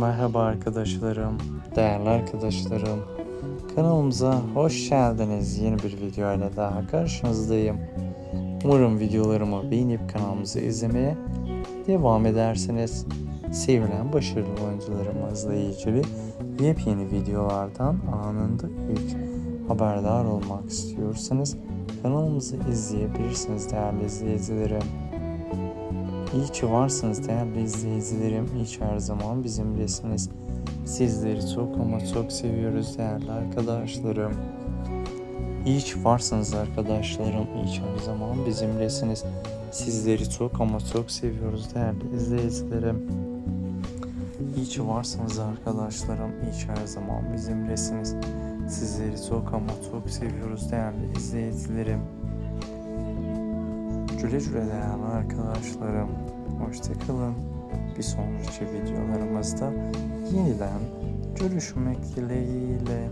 Merhaba arkadaşlarım, değerli arkadaşlarım. Kanalımıza hoş geldiniz. Yeni bir video ile daha karşınızdayım. Umarım videolarımı beğenip kanalımızı izlemeye devam edersiniz. Sevilen başarılı oyuncularımızla ilgili yepyeni videolardan anında ilk haberdar olmak istiyorsanız kanalımızı izleyebilirsiniz değerli izleyicilerim. İyi ki varsınız değerli izleyicilerim. İyi ki her zaman bizimlesiniz. Sizleri çok ama çok seviyoruz değerli arkadaşlarım. İyi ki varsınız arkadaşlarım. İyi ki her zaman bizimlesiniz. Sizleri çok ama çok seviyoruz değerli izleyicilerim. İyi ki varsınız arkadaşlarım. İyi ki her zaman bizimlesiniz. Sizleri çok ama çok seviyoruz değerli izleyicilerim. Güle değerli arkadaşlarım. Hoşçakalın. Bir sonraki videolarımızda yeniden görüşmek dileğiyle.